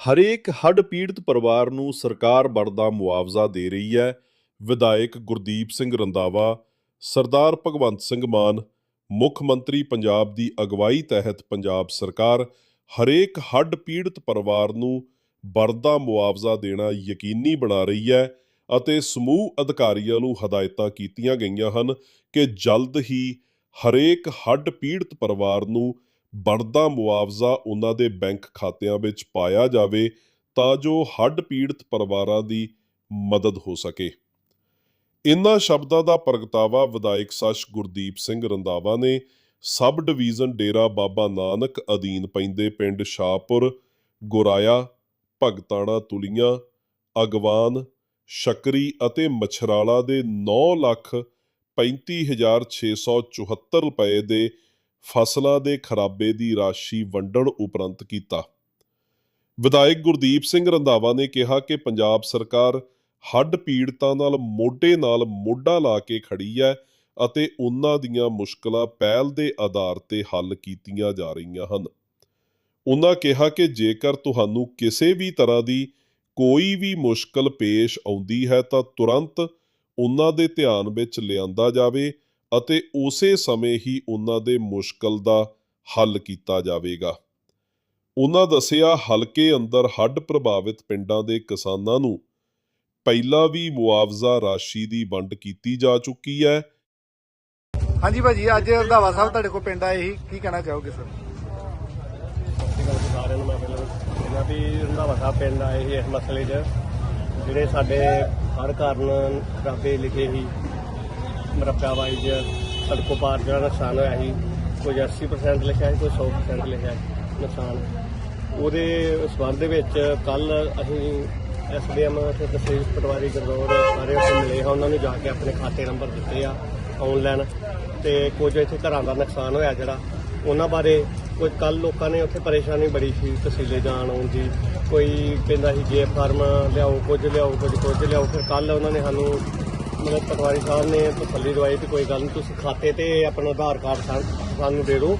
ਹਰੇਕ ਹੱਡ ਪੀੜਤ ਪਰਿਵਾਰ ਨੂੰ ਸਰਕਾਰ ਬਣਦਾ ਮੁਆਵਜ਼ਾ ਦੇ ਰਹੀ ਹੈ। ਵਿਧਾਇਕ ਗੁਰਦੀਪ ਸਿੰਘ ਰੰਦਾਵਾ ਸਰਦਾਰ ਭਗਵੰਤ ਸਿੰਘ ਮਾਨ, ਮੁੱਖ ਮੰਤਰੀ ਪੰਜਾਬ ਦੀ ਅਗਵਾਈ ਤਹਿਤ ਪੰਜਾਬ ਸਰਕਾਰ ਹਰੇਕ ਹੱਡ ਪੀੜਤ ਪਰਿਵਾਰ ਨੂੰ ਬਣਦਾ ਮੁਆਵਜ਼ਾ ਦੇਣਾ ਯਕੀਨੀ ਬਣਾ ਰਹੀ ਹੈ ਅਤੇ ਸਮੂਹ ਅਧਿਕਾਰੀਆਂ ਨੂੰ ਹਦਾਇਤਾਂ ਕੀਤੀਆਂ ਗਈਆਂ ਹਨ ਕਿ ਜਲਦ ਹੀ ਹਰੇਕ ਹੱਡ ਪੀੜਤ ਪਰਿਵਾਰ ਨੂੰ ਬਣਦਾ ਮੁਆਵਜ਼ਾ ਉਹਨਾਂ ਦੇ ਬੈਂਕ ਖਾਤਿਆਂ ਵਿੱਚ ਪਾਇਆ ਜਾਵੇ ਤਾਂ ਜੋ ਹੱਡ ਪੀੜਤ ਪਰਿਵਾਰਾਂ ਦੀ ਮਦਦ ਹੋ ਸਕੇ। ਇਨ੍ਹਾਂ ਸ਼ਬਦਾਂ ਦਾ ਪ੍ਰਗਟਾਵਾ ਵਿਧਾਇਕ ਸਸ਼ ਗੁਰਦੀਪ ਸਿੰਘ ਰੰਦਾਵਾ ਨੇ ਸਬ ਡਿਵੀਜ਼ਨ ਡੇਰਾ ਬਾਬਾ ਨਾਨਕ ਅਧੀਨ ਪੈਂਦੇ ਪਿੰਡ ਸ਼ਾਹਪੁਰ, ਗੁਰਾਇਆ, ਭਗਤਾਣਾ ਤੁਲੀਆਂ, ਅਗਵਾਨ, ਸ਼ਕਰੀ ਅਤੇ ਮਛਰਾਲਾ ਦੇ 9 ਲੱਖ 35674 ਰੁਪਏ ਦੇ ਫਸਲਾਂ ਦੇ ਖਰਾਬੇ ਦੀ ਰਾਸ਼ੀ ਵੰਡਣ ਉਪਰੰਤ ਕੀਤਾ। ਵਿਧਾਇਕ ਗੁਰਦੀਪ ਸਿੰਘ ਰੰਧਾਵਾ ਨੇ ਕਿਹਾ ਕਿ ਪੰਜਾਬ ਸਰਕਾਰ ਹੱਡ ਪੀੜਤਾਂ ਨਾਲ ਮੋਢੇ ਨਾਲ ਮੋਢਾ ਲਾ ਕੇ ਖੜੀ ਹੈ ਅਤੇ ਉਹਨਾਂ ਦੀਆਂ ਮੁਸ਼ਕਲਾਂ ਪਹਿਲ ਦੇ ਆਧਾਰ ਤੇ ਹੱਲ ਕੀਤੀਆਂ ਜਾ ਰਹੀਆਂ ਹਨ। ਉਹਨਾਂ ਕਿਹਾ ਕਿ ਜੇਕਰ ਤੁਹਾਨੂੰ ਕਿਸੇ ਵੀ ਤਰ੍ਹਾਂ ਦੀ ਕੋਈ ਵੀ ਮੁਸ਼ਕਲ ਪੇਸ਼ ਆਉਂਦੀ ਹੈ ਤਾਂ ਤੁਰੰਤ ਉਹਨਾਂ ਦੇ ਧਿਆਨ ਵਿੱਚ ਲਿਆਂਦਾ ਜਾਵੇ ਅਤੇ ਉਸੇ ਸਮੇਂ ਹੀ ਉਹਨਾਂ ਦੇ ਮੁਸ਼ਕਲ ਦਾ ਹੱਲ ਕੀਤਾ ਜਾਵੇਗਾ। ਉਹਨਾਂ ਦੱਸਿਆ ਹਲਕੇ ਅੰਦਰ ਹੱਡ ਪ੍ਰਭਾਵਿਤ ਪਿੰਡਾਂ ਦੇ ਕਿਸਾਨਾਂ ਨੂੰ ਪਹਿਲਾਂ ਵੀ ਮੁਆਵਜ਼ਾ ਰਾਸ਼ੀ ਦੀ ਵੰਡ ਕੀਤੀ ਜਾ ਚੁੱਕੀ ਹੈ। ਹਾਂਜੀ ਭਾਜੀ ਅੱਜ ਰੰਧਾਵਾ ਸਾਹਿਬ ਤੁਹਾਡੇ ਕੋਲ ਪਿੰਡ ਆਏ ਸੀ। ਕੀ ਕਹਿਣਾ ਚਾਹੋਗੇ ਸਰ? ਸਤਿ ਸ਼੍ਰੀ ਅਕਾਲ ਜੀ ਸਾਰਿਆਂ ਨੂੰ ਮੈਂ ਪਹਿਲਾਂ ਇਹਨਾਂ ਵੀ ਰੰਧਾਵਾ ਸਾਹਿਬ ਪਿੰਡ ਆਏ ਸੀ ਇਸ ਮਸਲੇ 'ਚ। ਜਿਹੜੇ ਸਾਡੇ ਹਰ ਕਾਰਨ ਖਰਾਬੇ ਲਿਖੇ ਸੀ ਮਰੱਬਾ ਵਾਈਜ਼ ਸੜਕੋਂ ਪਾਰ ਜਿਹੜਾ ਨੁਕਸਾਨ ਹੋਇਆ ਸੀ ਕੁਝ 80% ਲਿਖਿਆ ਸੀ, ਕੋਈ 100% ਲਿਖਿਆ ਸੀ ਨੁਕਸਾਨ। ਉਹਦੇ ਸਬੰਧ ਦੇ ਵਿੱਚ ਕੱਲ ਅਸੀਂ ਐਸਡੀਐਮ ਤੇ ਤਹਿਸੀਲ ਪਟਵਾਰੀ ਗਰਦੌਰ ਸਾਰੇ ਉੱਥੇ ਮਿਲੇ ਹਾਂ। ਉਹਨਾਂ ਨੂੰ ਜਾ ਕੇ ਆਪਣੇ ਖਾਤੇ ਨੰਬਰ ਦਿੱਤੇ ਆ ਆਨਲਾਈਨ ਤੇ ਕੁਝ ਇੱਥੇ ਘਰਾਂ ਦਾ ਨੁਕਸਾਨ ਹੋਇਆ ਜਿਹੜਾ, ਉਹਨਾਂ ਬਾਰੇ ਕੁਝ ਕੱਲ ਲੋਕਾਂ ਨੇ ਉੱਥੇ ਪਰੇਸ਼ਾਨੀ ਬੜੀ ਸੀ, ਤਹਿਸੀਲੇ ਜਾਣ ਆਉਣ ਦੀ। ਕੋਈ ਕਹਿੰਦਾ ਸੀ ਜੇ ਫਾਰਮ ਲਿਆਓ, ਕੁਝ ਲਿਆਓ, ਕੁਝ ਕੁਝ ਲਿਆਓ। ਫਿਰ ਕੱਲ ਉਹਨਾਂ ਨੇ ਸਾਨੂੰ ਮਤਲਬ ਪਟਵਾਰੀ ਸਾਹਿਬ ਨੇ ਤਸੱਲੀ ਦਵਾਈ ਕਿ ਕੋਈ ਗੱਲ ਨਹੀਂ ਤੁਸੀਂ ਖਾਤੇ ਤੇ ਆਪਣਾ ਆਧਾਰ ਕਾਰਡ ਸਾਨ- ਸਾਨੂੰ ਦੇ ਦਿਓ।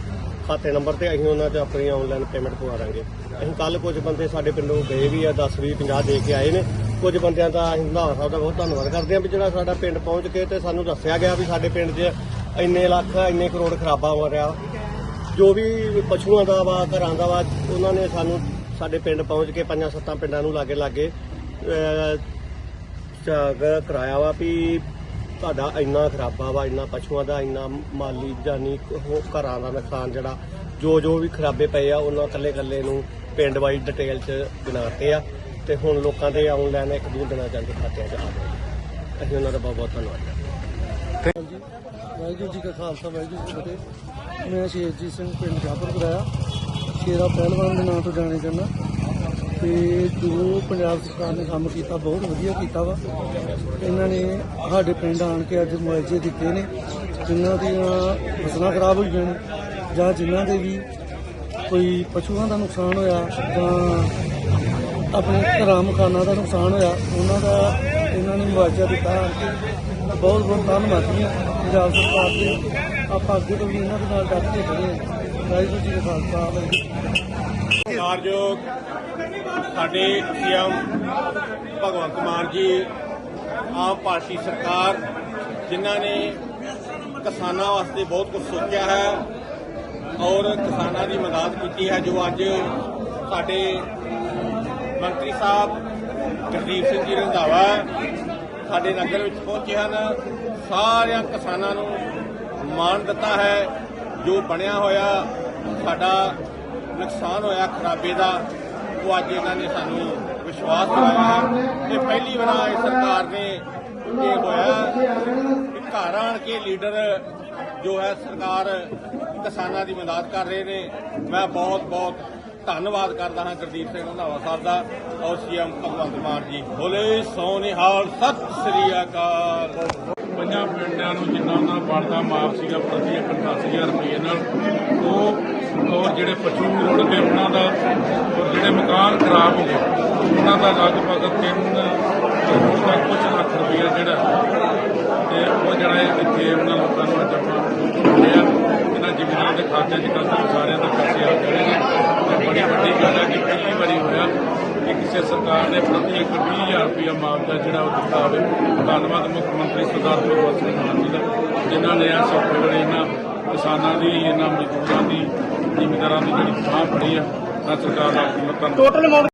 ਖਾਤੇ ਨੰਬਰ ਤੇ ਅਸੀਂ ਉਹਨਾਂ 'ਚ ਆਪਣੀ ਆਨਲਾਈਨ ਪੇਮੈਂਟ ਪਵਾ ਦਾਂਗੇ। ਅਸੀਂ ਕੱਲ ਕੁਝ ਬੰਦੇ ਸਾਡੇ ਪਿੰਡੋਂ ਗਏ ਵੀ ਆ 10 20 50 ਦੇ ਕੇ ਆਏ ਨੇ। ਕੁਝ ਬੰਦਿਆਂ ਦਾ ਅਸੀਂ ਰੰਧਾਵਾ ਸਾਹਿਬ ਦਾ ਬਹੁਤ ਧੰਨਵਾਦ ਕਰਦੇ ਹਾਂ ਵੀ ਜਿਹੜਾ ਸਾਡਾ ਪਿੰਡ ਪਹੁੰਚ ਕੇ ਤੇ ਸਾਨੂੰ ਦੱਸਿਆ ਗਿਆ ਵੀ ਸਾਡੇ ਪਿੰਡ 'ਚ ਇੰਨੇ ਲੱਖ, ਇੰਨੇ ਕਰੋੜ ਖਰਾਬਾ ਹੋ ਰਿਹਾ। ਜੋ ਵੀ ਪਸ਼ੂਆਂ ਦਾ ਵਾ, ਘਰਾਂ ਦਾ ਵਾ, ਉਹਨਾਂ ਨੇ ਸਾਨੂੰ ਸਾਡੇ ਪਿੰਡ ਪਹੁੰਚ ਕੇ ਪੰਜਾਂ ਸੱਤਾਂ ਪਿੰਡਾਂ ਨੂੰ ਲਾਗੇ ਲਾਗੇ ਅਹ, ਕਰਾਇਆ ਵਾ ਵੀ ਤੁਹਾਡਾ ਇੰਨਾ ਖਰਾਬਾ ਵਾ ਇੰਨਾ ਪਸ਼ੂਆਂ ਦਾ ਇੰਨਾ ਮਾਲੀ ਜਾਨੀ ਉਹ ਘਰਾਂ ਦਾ ਨੁਕਸਾਨ ਜਿਹੜਾ ਜੋ ਜੋ ਵੀ ਖਰਾਬੇ ਪਏ ਆ ਉਹਨਾਂ ਕੱਲੇ ਕੱਲੇ ਨੂੰ ਪਿੰਡ ਵਾਈਜ਼ ਡਿਟੇਲ ਚ ਗਿਣਾਤੇ ਆ ਤੇ ਹੁਣ ਲੋਕਾਂ ਦੇ ਆਨਲਾਈਨ ਇੱਕ ਦੋ ਦਿਨਾਂ ਜਾਂਦੇ ਖਾਤਿਆਂ 'ਚ ਆ ਗਏ। ਅਸੀਂ ਉਹਨਾਂ ਦਾ ਬਹੁਤ ਬਹੁਤ ਧੰਨਵਾਦ ਵਾਹਿਗੁਰੂ ਜੀ ਕਾ ਖਾਲਸਾ ਵਾਹਿਗੁਰੂ ਜੀ ਕੀ ਫਤਿਹ। ਮੈਂ ਸ਼ੇਰਜੀਤ ਸਿੰਘ ਪਿੰਡ ਜਾਪਰ ਕਰਾਇਆ ਸ਼ੇਰਾ ਪਹਿਲਵਾਨ ਦੇ ਨਾਂ ਤੋਂ ਜਾਣੇ ਜਾਂਦਾ। ਤੇ ਜੋ ਪੰਜਾਬ ਸਰਕਾਰ ਨੇ ਕੰਮ ਕੀਤਾ, ਬਹੁਤ ਵਧੀਆ ਕੀਤਾ ਵਾ। ਇਹਨਾਂ ਨੇ ਸਾਡੇ ਪਿੰਡ ਆਣ ਕੇ ਅੱਜ ਮੁਆਵਜ਼ੇ ਦਿੱਤੇ ਨੇ। ਜਿਨ੍ਹਾਂ ਦੀਆਂ ਫਸਲਾਂ ਖਰਾਬ ਹੋਈਆਂ ਨੇ ਜਾਂ ਜਿਨ੍ਹਾਂ ਦੇ ਵੀ ਕੋਈ ਪਸ਼ੂਆਂ ਦਾ ਨੁਕਸਾਨ ਹੋਇਆ ਜਾਂ ਆਪਣੇ ਘਰਾਂ, ਮਕਾਨਾਂ ਦਾ ਨੁਕਸਾਨ ਹੋਇਆ, ਉਹਨਾਂ ਦਾ ਇਹਨਾਂ ਨੇ ਮੁਆਵਜ਼ਾ ਦਿੱਤਾ ਆਣ ਬਹੁਤ ਬਹੁਤ ਧੰਨਵਾਦੀ ਹਾਂ ਪੰਜਾਬ ਸਰਕਾਰ ਦੇ ਆਪਾਂ ਅੱਗੇ ਤੋਂ ਵੀ ਇਹਨਾਂ ਦੇ ਨਾਲ ਡਟ ਕੇ ਖੜੇ ਹਾਂ। ਵਾਹਿਗੁਰੂ ਜੀ ਕਾ ਖਾਲਸਾ, ਵਾਹਿਗੁਰੂ ਜੀ ਕੀ ਫਤਿਹ ਸਤਿਕਾਰਯੋਗ ਸਾਡੇ ਸੀਐਮ ਭਗਵੰਤ ਮਾਨ ਜੀ, ਆਮ ਪਾਰਟੀ ਸਰਕਾਰ, ਜਿਨ੍ਹਾਂ ਨੇ ਕਿਸਾਨਾਂ ਵਾਸਤੇ ਬਹੁਤ ਕੁਝ ਸੋਚਿਆ ਹੈ ਔਰ ਕਿਸਾਨਾਂ ਦੀ ਮਦਦ ਕੀਤੀ ਹੈ, ਜੋ ਅੱਜ ਸਾਡੇ ਮੰਤਰੀ ਸਾਹਿਬ ਗੁਰਦੀਪ ਸਿੰਘ ਜੀ ਰੰਧਾਵਾ ਸਾਡੇ ਨਗਰ ਵਿੱਚ ਪਹੁੰਚੇ ਹਨ। ਸਾਰਿਆਂ ਕਿਸਾਨਾਂ ਨੂੰ ਮਾਣ ਦਿੱਤਾ ਹੈ। ਜੋ ਬਣਿਆ ਹੋਇਆ ਸਾਡਾ ਨੁਕਸਾਨ ਹੋਇਆ ਖਰਾਬੇ ਦਾ, ਉਹ ਅੱਜ ਇਹਨਾਂ ਨੇ ਸਾਨੂੰ ਵਿਸ਼ਵਾਸ ਦਿਵਾਇਆ ਹੈ ਇਹ ਪਹਿਲੀ ਵਾਰ ਇਹ ਸਰਕਾਰ ਨੇ ਇਹ ਹੋਇਆ ਕਿ ਘਰ ਆਣ ਕੇ ਲੀਡਰ ਜੋ ਹੈ ਸਰਕਾਰ ਕਿਸਾਨਾਂ ਦੀ ਮਦਦ ਕਰ ਰਹੇ ਨੇ। ਮੈਂ ਬਹੁਤ ਬਹੁਤ ਧੰਨਵਾਦ ਕਰਦਾ ਹਾਂ ਗੁਰਦੀਪ ਸਿੰਘ ਰੰਧਾਵਾ ਸਾਹਿਬ ਦਾ ਔਰ ਸੀਐਮ ਭਗਵੰਤ ਮਾਨ ਜੀ। ਬੋਲੇ ਸੋਨਿਹਾਲ, ਸਤਿ ਸ੍ਰੀ ਅਕਾਲ। ਪੰਜਾਂ ਨੂੰ ਜਿੰਨਾ ਉਹਨਾਂ ਬਣਦਾ ਮਾਫ ਸੀਗਾ ਪ੍ਰਤੀ ਏਕੜ 10000 ਰੁਪਏ ਨਾਲ, ਉਹ ਔਰ ਜਿਹੜੇ ਪਸ਼ੂ ਰੁੜ ਗਏ, ਉਹਨਾਂ ਦਾ ਔਰ ਜਿਹੜੇ ਮਕਾਨ ਖਰਾਬ ਹੋ ਗਏ, ਉਹਨਾਂ ਦਾ ਲਗਭਗ 3 ਕਰੋੜ ਦਾ ਕੁਝ ਲੱਖ ਰੁਪਏ ਜਿਹੜਾ, ਤੇ ਉਹ ਜਿਹੜਾ ਇਹ ਇੱਥੇ ਉਹਨਾਂ ਲੋਕਾਂ ਨੂੰ ਅੱਜ ਆਪਾਂ ਮਿਲਿਆ ਇਹਨਾਂ ਜ਼ਿਮੀਨਾਂ ਦੇ ਖਾਤਿਆਂ 'ਚ ਕੱਲ੍ਹ ਨੂੰ ਸਾਰਿਆਂ ਦਾ ਪੈਸੇ ਆ ਜਾਣੇ ਨੇ। ਤੇ ਬੜੀ ਵੱਡੀ ਗੱਲ ਹੈ ਕਿ ਪਹਿਲੀ ਵਾਰੀ ਹੋਇਆ ਕਿ ਕਿਸੇ ਸਰਕਾਰ ਨੇ ਪ੍ਰਤੀ ਏਕੜ 20000 ਰੁਪਇਆ ਮੁਆਵਜ਼ਾ ਜਿਹੜਾ ਉਹ ਦਿੱਤਾ ਹੋਵੇ। ਧੰਨਵਾਦ ਮੁੱਖ ਮੰਤਰੀ ਸਰਦਾਰ ਭਗਵੰਤ ਸਿੰਘ ਮਾਨ। ਜਿਨ੍ਹਾਂ ਨੇ ਆ ਸੌਖੇ ਵੇਲੇ ਇਹਨਾਂ ਕਿਸਾਨਾਂ ਦੀ, ਇਹਨਾਂ ਮਜ਼ਦੂਰਾਂ ਦੀ, ਜ਼ਿਮੀਂਦਾਰਾਂ ਦੀ ਜਿਹੜੀ ਬਾਂਹ ਫੜੀ ਆ, ਤਾਂ ਸਰਕਾਰ ਦਾ ਧੰਨਵਾਦ।